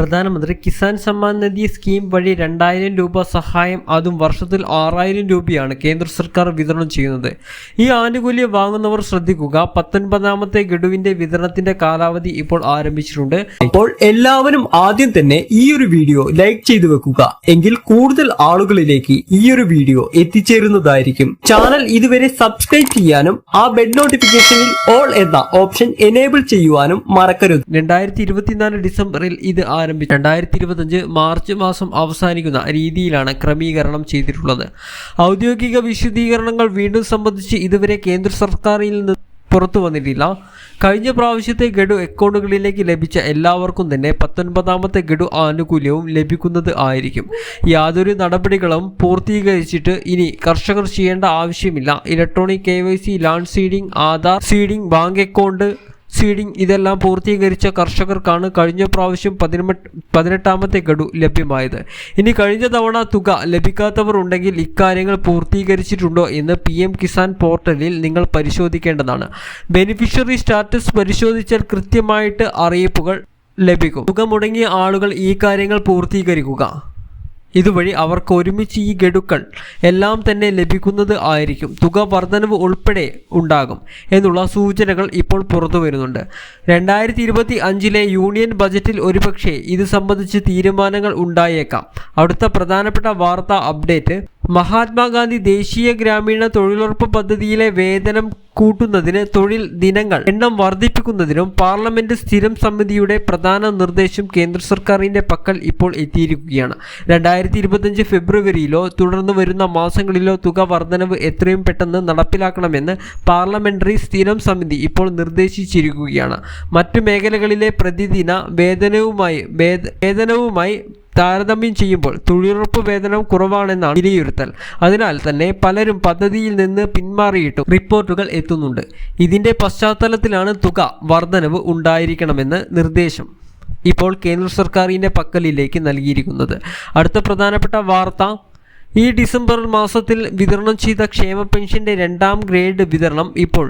പ്രധാനമന്ത്രി കിസാൻ സമ്മാൻ നിധി സ്കീം വഴി രണ്ടായിരം രൂപ സഹായം അതും വർഷത്തിൽ ആറായിരം രൂപയാണ് കേന്ദ്ര സർക്കാർ വിതരണം ചെയ്യുന്നത്. ഈ ആനുകൂല്യം വാങ്ങുന്നവർ ശ്രദ്ധിക്കുക പത്തൊൻപതാമത്തെ ഗഡുവിന്റെ വിതരണത്തിന്റെ കാലാവധി ഇപ്പോൾ ആരംഭിച്ചിട്ടുണ്ട്. അപ്പോൾ എല്ലാവരും ആദ്യം തന്നെ ഈ ഒരു വീഡിയോ ലൈക്ക് ചെയ്തു വെക്കുക. എങ്കിൽ കൂടുതൽ ആളുകളിലേക്ക് ഈ ഒരു വീഡിയോ എത്തിച്ചേരുന്നതായിരിക്കും. ചാനൽ ഇതുവരെ സബ്സ്ക്രൈബ് ചെയ്യാനും ആ ബെഡ് നോട്ടിഫിക്കേഷനിൽ ഓൾ എന്ന ഓപ്ഷൻ എനേബിൾ ചെയ്യുവാനും മറക്കരുത്. രണ്ടായിരത്തി ഡിസംബറിൽ ഇത് ആരംഭിച്ചു. രണ്ടായിരത്തി ഇരുപത്തഞ്ച് മാർച്ച് മാസം അവസാനിക്കുന്ന രീതിയിലാണ് ക്രമീകരണം ചെയ്തിട്ടുള്ളത്. ഔദ്യോഗിക വിശദീകരണങ്ങൾ വീണ്ടും സംബന്ധിച്ച് ഇതുവരെ കേന്ദ്ര സർക്കാരിൽ നിന്ന് പുറത്തു വന്നിട്ടില്ല. കഴിഞ്ഞ പ്രാവശ്യത്തെ ഗഡു അക്കൗണ്ടുകളിലേക്ക് ലഭിച്ച എല്ലാവർക്കും തന്നെ പത്തൊൻപതാമത്തെ ഗഡു ആനുകൂല്യവും ലഭിക്കുന്നത് ആയിരിക്കും. യാതൊരു നടപടികളും പൂർത്തീകരിച്ചിട്ട് ഇനി കർഷകർ ചെയ്യേണ്ട ആവശ്യമില്ല. Electronic K Y C land seeding Aadhaar seeding bank account seeding ഇതെല്ലാം പൂർത്തീകരിച്ച കർഷകർക്കാണ് കഴിഞ്ഞ പ്രാവശ്യം പതിനെട്ട് പതിനെട്ടാമത്തെ ഗഡു ലഭ്യമായത്. ഇനി കഴിഞ്ഞ തവണ തുക ലഭിക്കാത്തവർ ഉണ്ടെങ്കിൽ ഇക്കാര്യങ്ങൾ പൂർത്തീകരിച്ചിട്ടുണ്ടോ എന്ന് പി എം കിസാൻ പോർട്ടലിൽ നിങ്ങൾ പരിശോധിക്കേണ്ടതാണ്. ബെനിഫിഷ്യറി സ്റ്റാറ്റസ് പരിശോധിച്ചാൽ കൃത്യമായിട്ട് അറിയിപ്പുകൾ ലഭിക്കും. തുക മുടങ്ങിയ ആളുകൾ ഈ കാര്യങ്ങൾ പൂർത്തീകരിക്കുക. ഇതുവഴി അവർക്ക് ഒരുമിച്ച് ഈ ഗഡുക്കൾ എല്ലാം തന്നെ ലഭിക്കുന്നത് ആയിരിക്കും. തുക വർധനവ് ഉൾപ്പെടെ ഉണ്ടാകും എന്നുള്ള സൂചനകൾ ഇപ്പോൾ പുറത്തു വരുന്നുണ്ട്. രണ്ടായിരത്തി ഇരുപത്തി അഞ്ചിലെ യൂണിയൻ ബജറ്റിൽ ഒരുപക്ഷെ ഇത് സംബന്ധിച്ച് തീരുമാനങ്ങൾ ഉണ്ടായേക്കാം. അടുത്ത പ്രധാനപ്പെട്ട വാർത്താ അപ്ഡേറ്റ് മഹാത്മാഗാന്ധി ദേശീയ ഗ്രാമീണ തൊഴിലുറപ്പ് പദ്ധതിയിലെ വേതനം കൂട്ടുന്നതിന് തൊഴിൽ ദിനങ്ങൾ എണ്ണം വർദ്ധിപ്പിക്കുന്നതിനും പാർലമെന്റ് സ്ഥിരം സമിതിയുടെ പ്രധാന നിർദ്ദേശം കേന്ദ്ര സർക്കാരിന്റെ പക്കൽ ഇപ്പോൾ എത്തിയിരിക്കുകയാണ്. രണ്ടായിരത്തി ഇരുപത്തഞ്ച് ഫെബ്രുവരിയിലോ തുടർന്ന് വരുന്ന മാസങ്ങളിലോ തുക വർധനവ് എത്രയും പെട്ടെന്ന് നടപ്പിലാക്കണമെന്ന് പാർലമെന്ററി സ്ഥിരം സമിതി ഇപ്പോൾ നിർദ്ദേശിച്ചിരിക്കുകയാണ്. മറ്റു മേഖലകളിലെ പ്രതിദിന വേതനവുമായി വേതനവുമായി താരതമ്യം ചെയ്യുമ്പോൾ തൊഴിലുറപ്പ് വേതനം കുറവാണെന്നാണ് വിലയിരുത്തൽ. അതിനാൽ തന്നെ പലരും പദ്ധതിയിൽ നിന്ന് പിന്മാറിയിട്ടും റിപ്പോർട്ടുകൾ എത്തുന്നുണ്ട്. ഇതിന്റെ പശ്ചാത്തലത്തിലാണ് തുക വർധനവ് ഉണ്ടായിരിക്കണമെന്ന് നിർദ്ദേശം ഇപ്പോൾ കേന്ദ്ര സർക്കാരിന്റെ പക്കലിലേക്ക് നൽകിയിരിക്കുന്നത്. അടുത്ത പ്രധാനപ്പെട്ട വാർത്ത ഈ ഡിസംബർ മാസത്തിൽ വിതരണം ചെയ്ത ക്ഷേമ പെൻഷന്റെ രണ്ടാം ഗ്രേഡ് വിതരണം ഇപ്പോൾ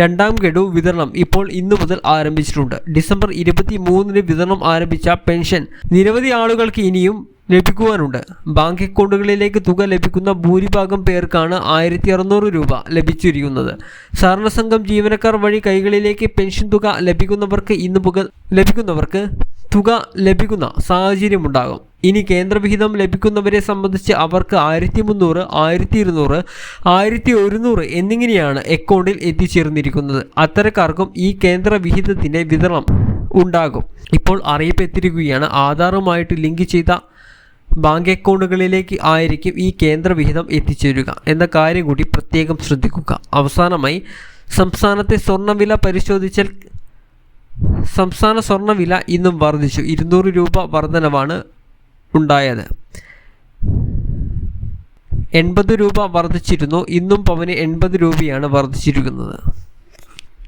രണ്ടാം ഗഡു വിതരണം ഇപ്പോൾ ഇന്നു മുതൽ ആരംഭിച്ചിട്ടുണ്ട്. ഡിസംബർ ഇരുപത്തി മൂന്നിന് വിതരണം ആരംഭിച്ച പെൻഷൻ നിരവധി ആളുകൾക്ക് ഇനിയും ലഭിക്കുവാനുണ്ട്. ബാങ്ക് അക്കൗണ്ടുകളിലേക്ക് തുക ലഭിക്കുന്ന ഭൂരിഭാഗം പേർക്കാണ് ആയിരത്തി അറുന്നൂറ് രൂപ ലഭിച്ചിരിക്കുന്നത്. സഹകരണ സംഘം ജീവനക്കാർ വഴി കൈകളിലേക്ക് പെൻഷൻ തുക ലഭിക്കുന്നവർക്ക് ഇന്ന് ലഭിക്കുന്നവർക്ക് തുക ലഭിക്കുന്ന സാഹചര്യമുണ്ടാകും. ഇനി കേന്ദ്രവിഹിതം ലഭിക്കുന്നവരെ സംബന്ധിച്ച് അവർക്ക് ആയിരത്തി മുന്നൂറ് ആയിരത്തി ഇരുന്നൂറ് ആയിരത്തി ഒരുന്നൂറ് എന്നിങ്ങനെയാണ് അക്കൗണ്ടിൽ എത്തിച്ചേർന്നിരിക്കുന്നത്. അത്തരക്കാർക്കും ഈ കേന്ദ്രവിഹിതത്തിന്റെ വിതരണം ഉണ്ടാകും. ഇപ്പോൾ അറിയിപ്പ് എത്തിരിക്കുകയാണ് ആധാറുമായിട്ട് ലിങ്ക് ചെയ്ത ബാങ്ക് അക്കൗണ്ടുകളിലേക്ക് ആയിരിക്കും ഈ കേന്ദ്രവിഹിതം എത്തിച്ചേരുക. എന്ന കാര്യം കൂടി പ്രത്യേകം ശ്രദ്ധിക്കുക. അവസാനമായി സംസ്ഥാനത്തെ സ്വർണവില പരിശോധിച്ചാൽ സംസ്ഥാന സ്വർണവില ഇന്നും വർദ്ധിച്ചു. ഇരുന്നൂറ് രൂപ വർധനവാണ് ഉണ്ടായത്. എൺപത് രൂപ വർദ്ധിച്ചിരുന്നു. ഇന്നും പവന് എൺപത് രൂപയാണ് വർദ്ധിച്ചിരിക്കുന്നത്.